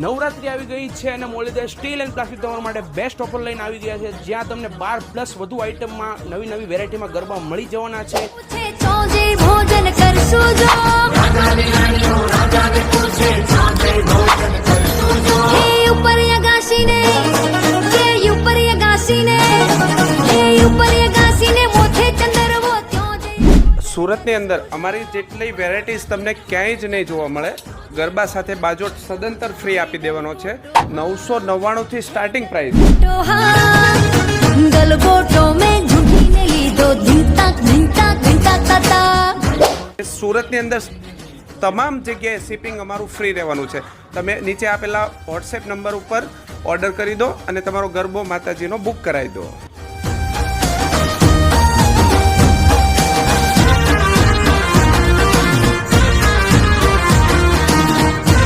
નવરાત્રી આવી ગઈ છે અને મોલીદે સ્ટીલ એન્ડ પ્લાસ્ટિક તમારા માટે બેસ્ટ ઓફર લઈને આવી ગયા છે. જ્યાં તમને બાર પ્લસ વધુ આઇટમમાં નવી નવી વેરાયટીમાં ગરબા મળી જવાના છે. સુરતની અંદર અમારી જેટલી વેરાયટીઝ તમને ક્યાંય જ નહીં જોવા મળે, ગરબા સાથે બાજોટ સદંતર ફ્રી આપી દેવાનો છે. નવસો નવ્વાણુંથી સ્ટાર્ટિંગ પ્રાઇસ સુરતની અંદર તમામ જગ્યાએ શિપિંગ અમારું ફ્રી રહેવાનું છે. તમે નીચે આપેલા વોટ્સએપ નંબર ઉપર ઓર્ડર કરી દો અને તમારો ગરબો માતાજીનો બુક કરાવી દો.